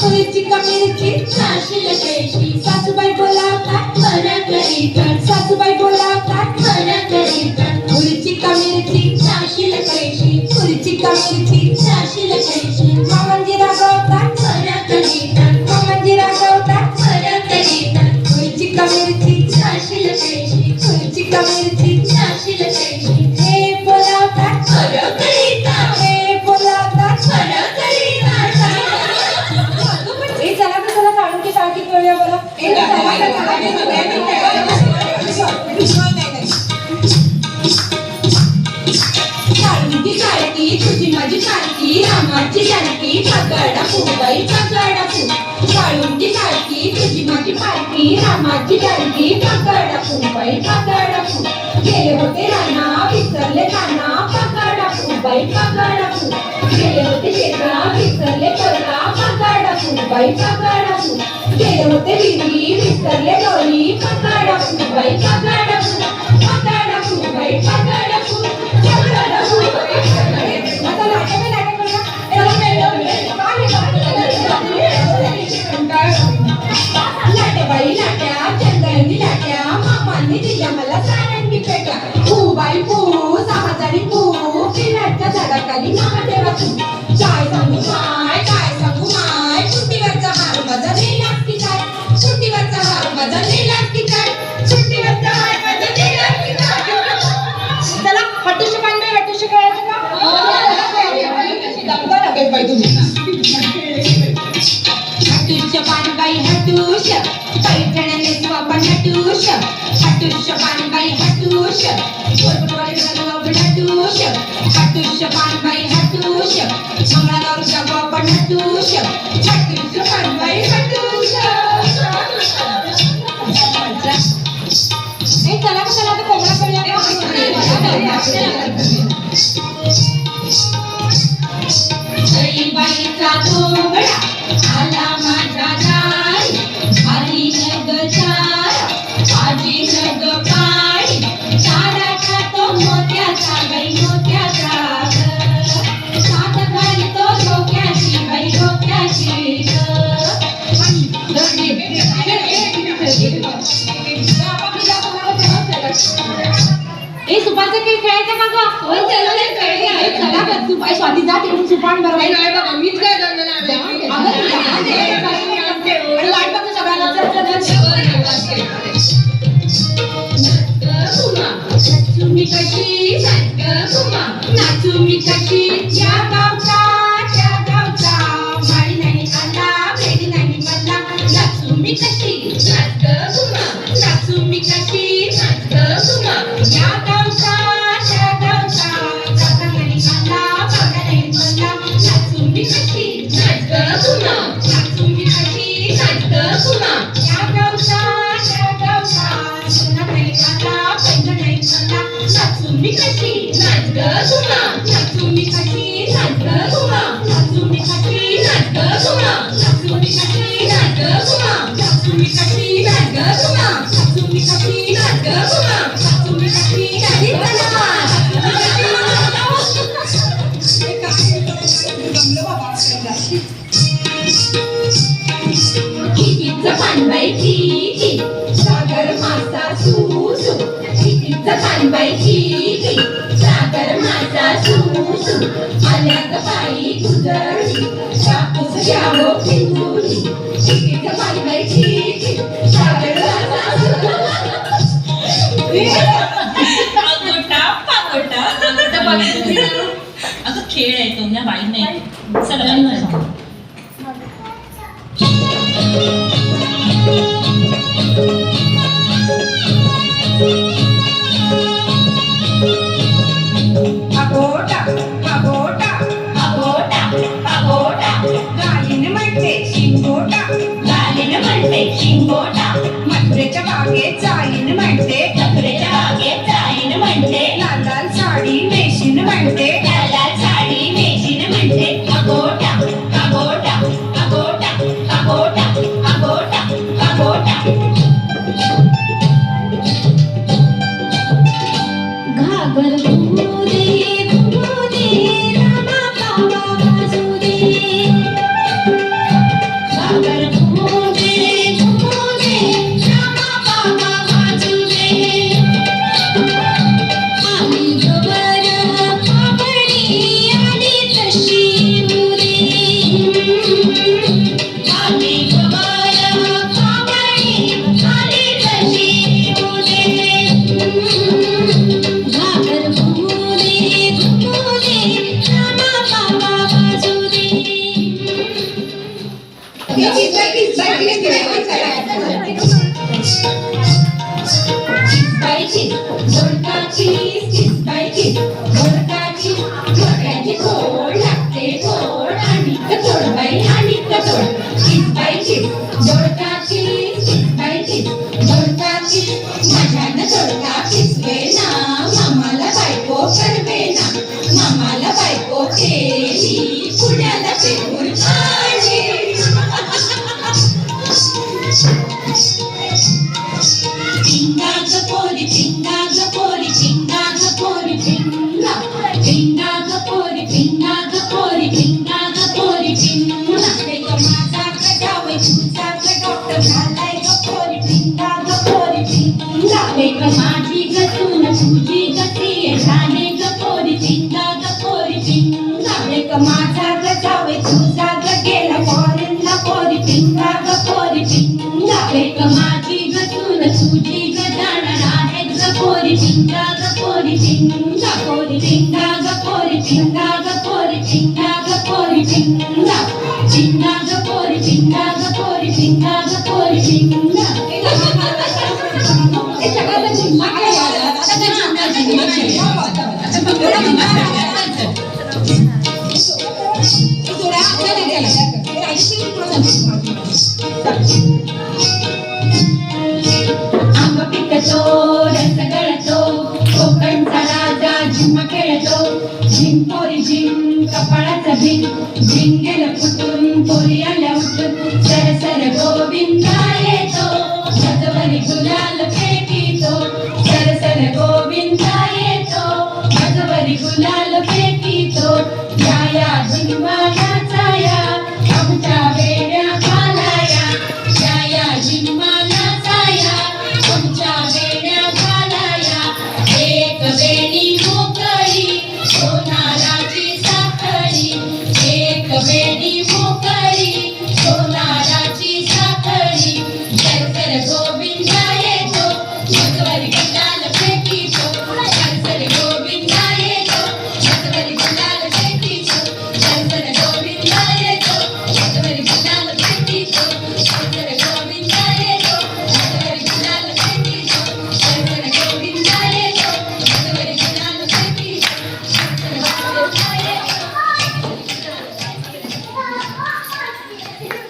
खुर्ची का मिरची साशील सासूबाई सासूबाई काय बरं करीत सासूबाई बोलावतात बरं करीत खुर्ची का मिरची साशील कैशी खुर्ची नाशी मिरची గారికి నా మజ్జి గారికి పక్కడపు బై పక్కడపు చేయబోతే నాన్న పిస్తర్లే నాన్న పక్కడపు బై పక్కడపు చేయబోతే చేత పిస్తర్లే కొరక పక్కడపు బై चला का चला आता कोंबडा करूया ए सुपाचं काही खेळायचं का गं होय, चला रे, खेळूया. ए, चला गं, तू बाई स्वाती जा तिकडून सुपान बरोबर. आणि वाट बघ चल, चल. नाचू नाचू मी कशी नाचू मी कशी नाचू मी कशी नाचू कशी कशी कशी सुसू आल्या ग बाई गुजरली कापूस घ्यावं पिंजूनी कितीचं पानबाई किती सागर मासा म्हणते शिंगोटा मथुरेच्या बागेत जाईन म्हणते नखरेच्या बागेत जाईन म्हणते लाल लाल साडी नेशीन म्हणते लाल लाल साडी मेशीन म्हणते अगोटा अगोटा अगोटा अगोटा अगोटा अगोटा அணிக்க தோள் அணிக்க தோள் அணிக்க தோள் afectos